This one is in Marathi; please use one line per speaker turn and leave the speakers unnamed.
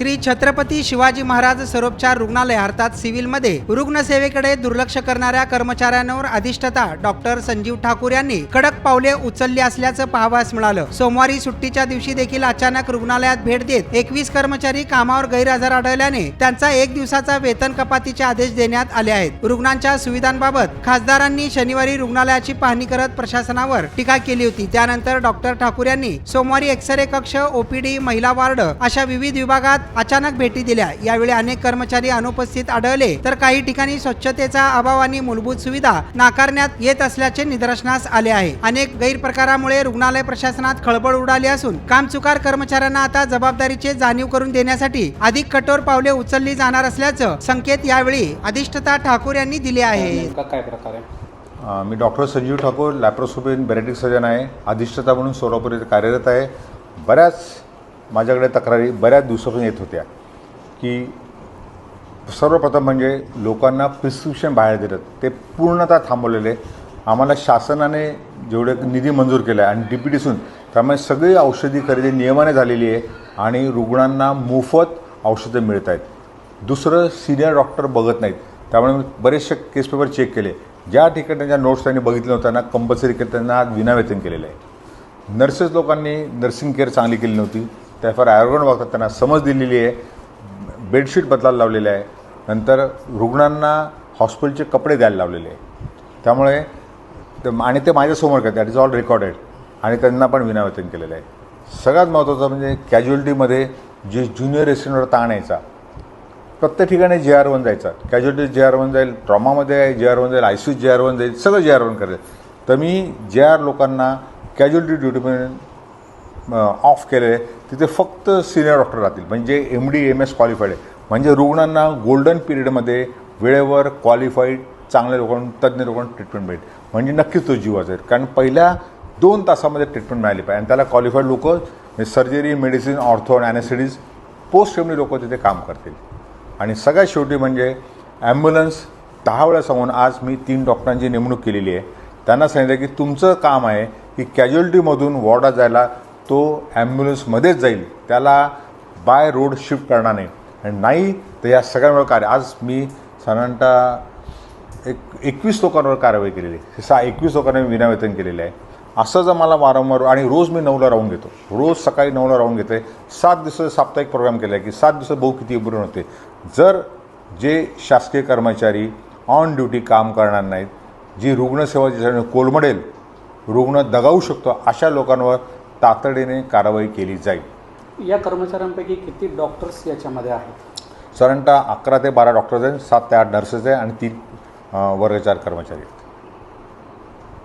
श्री छत्रपती शिवाजी महाराज सरोपचार रुग्णालय अर्थात सिव्हिलमध्ये रुग्णसेवेकडे दुर्लक्ष करणाऱ्या कर्मचाऱ्यांवर अधिष्ठता डॉक्टर संजीव ठाकूर यांनी कडक पावले उचलली असल्याचं पाहावयास मिळालं. सोमवारी सुट्टीच्या दिवशी देखील अचानक रुग्णालयात भेट देत एकवीस कर्मचारी कामावर गैरहजर आढळल्याने त्यांचा एक दिवसाचा वेतन कपातीचे आदेश देण्यात आले आहेत. रुग्णांच्या सुविधांबाबत खासदारांनी शनिवारी रुग्णालयाची पाहणी करत प्रशासनावर टीका केली होती. त्यानंतर डॉक्टर ठाकूर यांनी सोमवारी एक्सरे कक्ष ओपीडी महिला वार्ड अशा विविध विभागात अचानक भेटी दिल्या. यावेळी अनेक कर्मचारी अनुपस्थित आढळले. तर काही ठिकाणी स्वच्छतेचा अभाव आणि मूलभूत सुविधा नाकारण्यात येत असल्याचे निदर्शनास आले आहे. अनेक गैरप्रकारामुळे रुग्णालय प्रशासनात खळबळ उडाली असून कामचुकार कर्मचाऱ्यांना आता जबाबदारीचे जाणीव करून देण्यासाठी अधिक कठोर पावले उचलली जाणार असल्याचं संकेत यावेळी अधिष्ठता ठाकूर यांनी दिले आहे.
नेमका काय प्रकार आहे?
अ, मी doctor Sanjeev Thakur laparoscopic bariatric surgeon आहे. अधिष्ठाता म्हणून सोलापूर इथे कार्यरत आहे. बऱ्याच माझ्याकडे तक्रारी बऱ्याच दिवसापासून येत होत्या की सर्वप्रथम म्हणजे लोकांना प्रिस्क्रिप्शन बाहेर देतात. ते पूर्णतः थांबवलेले. आम्हाला शासनाने जेवढे निधी मंजूर केला आहे आणि डी पी टीसून त्यामुळे सगळी औषधी खरेदी नियमाने झालेली आहे आणि रुग्णांना मोफत औषधं मिळत आहेत दुसरं सिनियर डॉक्टर बघत नाहीत. त्यामुळे मी बरेचसे केस पेपर चेक केले. ज्या ठिकाणी त्यांच्या नोट्स त्यांनी बघितल्या होत्या त्यांना कंपल्सरी केलं त्यांना आज विनावेतन केलेलं आहे. नर्सेस लोकांनी नर्सिंग केअर चांगली केली नव्हती. त्या फार वागतात त्यांना समज दिलेली आहे. बेडशीट बदलायला लावलेले आहे. नंतर रुग्णांना हॉस्पिटलचे कपडे द्यायला लावलेले आहे. त्यामुळे ते आणि ते माझ्यासमोर करतात. दॅट इज ऑल रेकॉर्डेड आणि त्यांना पण विनावेतन केलेलं आहे. सगळ्यात महत्त्वाचं म्हणजे कॅज्युअलिटीमध्ये जे ज्युनियर रेसिडेंटवर ताण यायचा. प्रत्येक ठिकाणी जे आर वन जायचा. कॅज्युअलिटी जे आर वन जाईल ट्रॉमामध्ये जे आर वन जाईल I C J R one जाईल सगळं जे आर वन करेल तर मी जे आर लोकांना कॅज्युअलिटी ड्युटीमध्ये ऑफ केलेले तिथे फक्त सिनियर डॉक्टर राहतील. म्हणजे M D M S qualified आहे. म्हणजे रुग्णांना गोल्डन पिरियडमध्ये वेळेवर क्वालिफाईड चांगल्या लोकांना तज्ज्ञ लोकांना ट्रीटमेंट मिळेल म्हणजे नक्कीच तो जीव वाचेल कारण पहिल्या दोन तासामध्ये ट्रीटमेंट मिळाली पाहिजे. आणि त्याला क्वालिफाईड लोक सर्जरी मेडिसिन ऑर्थो आणि ॲनेसिडीज पोस्ट एमडी लोक तिथे काम करतील. आणि सगळ्यात शेवटी म्हणजे ॲम्ब्युलन्स दहा वेळा सांगून आज मी तीन डॉक्टरांची नेमणूक केलेली आहे. त्यांना सांगितलं की तुमचं काम आहे की कॅज्युअलिटीमधून वॉर्डात जायला तो ॲम्ब्युलन्समध्येच जाईल. त्याला बाय रोड शिफ्ट करणार नाही. आणि नाही तर या सगळ्यांवर कार्य आज मी साधारणतः एक एकवीस लोकांवर कारवाई केलेली आहे. सहा एकवीस लोकांना मी विनावेतन केलेलं आहे. असं जर मला वारंवार आणि रोज मी नऊला राहून घेतो. रोज सकाळी नऊला राहून घेते सात दिवसाचा साप्ताहिक प्रोग्राम केला आहे की सात दिवसात भाऊ किती इम्प्रूव्ह होते. जर जे शासकीय कर्मचारी ऑन ड्युटी काम करणार नाहीत जी रुग्णसेवा ज्याच्याने कोलमडेल रुग्ण दगावू शकतो अशा लोकांवर तातडीने कारवाई केली जाईल.
या कर्मचाऱ्यांपैकी किती डॉक्टर्स याच्यामध्ये आहेत?
साधारणतः अकरा ते बारा डॉक्टर्स आहेत सात ते आठ नर्सेस आहे आणि तीन वर्गचार कर्मचारी आहेत.